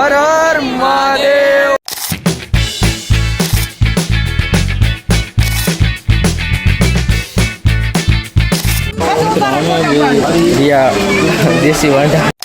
હર હર મહાદેવ. દેશી વાંઢા.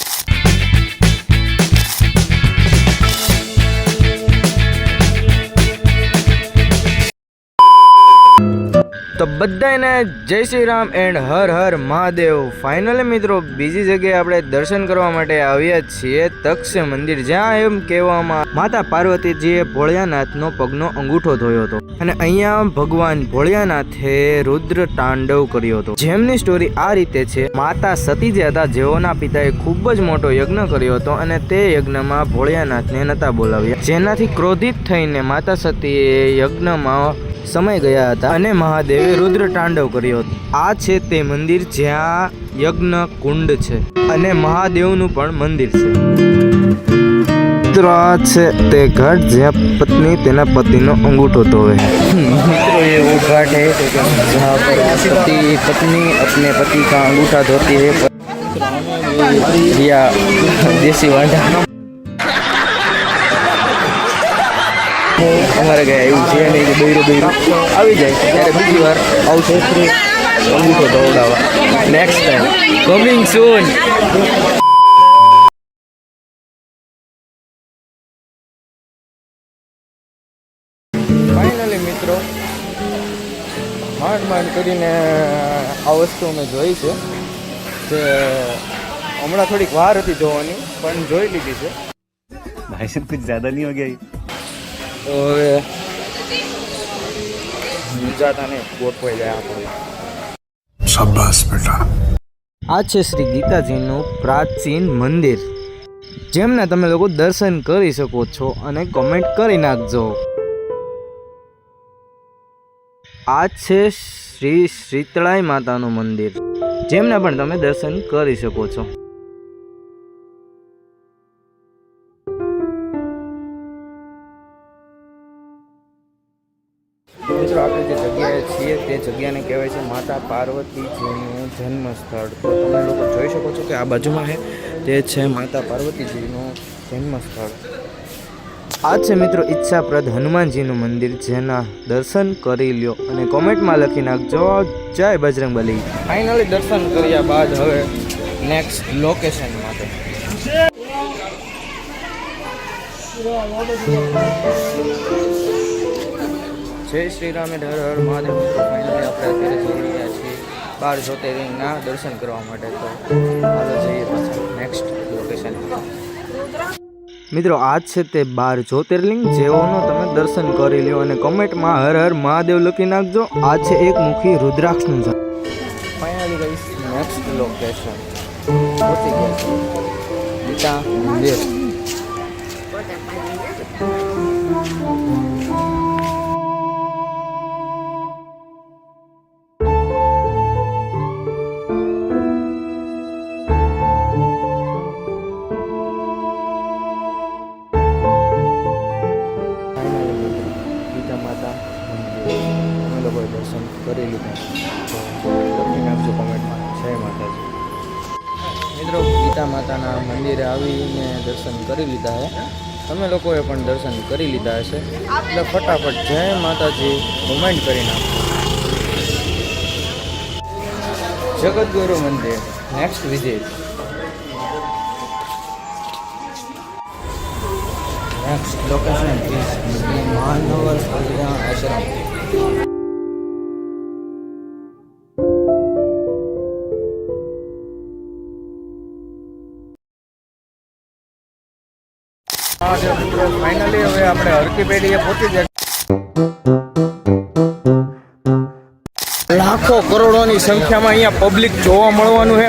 બધાને જય શ્રી રામ એન્ડ હર હર મહાદેવ. ફાઇનલી મિત્રો, બીજી જગ્યાએ આપણે દર્શન કરવા માટે આવ્યા છીએ તક્ષ મંદિર. જ્યાં એમ કહેવામાં માતા પાર્વતીજીએ ભોળિયાનાથનો પગનો અંગૂઠો ધોયો હતો અને અહીંયા ભગવાન ભોળિયાનાથે રુદ્ર તાંડવ કર્યો હતો. જેમની સ્ટોરી આ રીતે છે, માતા સતી હતા જેઓના પિતાએ ખૂબ જ મોટો યજ્ઞ કર્યો હતો અને તે યજ્ઞમાં ભોળિયાનાથને નતા બોલાવ્યા. જેનાથી ક્રોધિત થઈને માતા સતીએ યજ્ઞમાં સમય ગયા હતા અને મહાદેવે રુદ્ર તાંડવ કર્યો હતો આ છે તે મંદિર જ્યાં યજ્ઞ કુંડ છે અને મહાદેવનું પણ મંદિર છે મિત્રો આ છે તે ઘાટ જ્યાં પત્ની તેના પતિનો અંગૂઠો ધોવે મિત્રો ये वो घाट है जहाँ पर पति पत्नी अपने पति का अंगूठा धोती है रिया देसी वांढा હું અમારે ગયા એવું છે અને બૈરું બૈરું. આવી જાય ત્યારે બીજી વાર આવશે અંગૂઠો દોડાવવા next time coming soon finally મિત્રો. માંડ માંડ કરીને આ વસ્તુ અમે જોઈ છે. જે હમણાં થોડીક વાર હતી જોવાની પણ જોઈ લીધી છે. ભાઈ સાહેબ કુછ જ્યાદા નહીં હો ગયા? હવે ગુજરાતા ગોઠવાઈ જાય આપણને શાબાશ બેટા. આ છે શ્રી ગીતાજીનું પ્રાચીન મંદિર. જેમને તમે લોકો દર્શન કરી શકો છો અને કોમેન્ટ કરી નાખજો. આ છે શ્રી શીતળાઈ માતાનું મંદિર. જેમને પણ તમે દર્શન કરી શકો છો. મિત્રો, આપણે જે જગ્યાએ છીએ તે જગ્યાને કહેવાય છે માતા પાર્વતીજીનું જન્મસ્થળ. તો તમે લોકો જોઈ શકો છો કે આ બાજુમાં છે તે છે માતા પાર્વતીજીનું જન્મસ્થળ. આ છે મિત્રો ઈચ્છાપ્રદ હનુમાનજીનું મંદિર, જેના દર્શન કરી લ્યો અને કોમેન્ટમાં લખી નાખજો. જય બજરંગ બલી ફાઇનલી દર્શન કર્યા બાદ હવે નેક્સ્ટ લોકેશન માટે. જય શ્રી રામે હર હર મહાદેવ. ફાઇનલી આપણે અત્યારે જઈ રહ્યા છીએ બાર જ્યોતિર્લિંગના દર્શન કરવા માટે. તો ચાલો જઈએ પાછા નેક્સ્ટ લોકેશન મિત્રો, આ છે તે બાર જ્યોતિર્લિંગ. જેઓનો તમે દર્શન કરી લ્યો અને કોમેન્ટમાં હર હર મહાદેવ લખી નાખજો. આ છે એક મુખી રુદ્રાક્ષનું ઝાડ. ફાઇનલી ગઈશ નેક્સ્ટ લોકેશન ગીતા મંદિર. ગીતા માતાના મંદિરે આવીને દર્શન કરી લીધા છે તમે લોકોએ પણ દર્શન કરી લીધા હશે. એટલે ફટાફટ જય માતાજી કોમેન્ટ કરી નાખો. જગતગુરુ મંદિર next visit next location is Mahanagar Kalyan Ashram finally હવે આપણે હરકી જાય લાખો કરોડોની સંખ્યામાં અહીંયા પબ્લિક જોવા મળવાનું છે.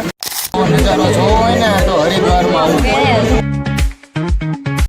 નજારો જોવો હોય ને, તો હરિદ્વારમાં આવવું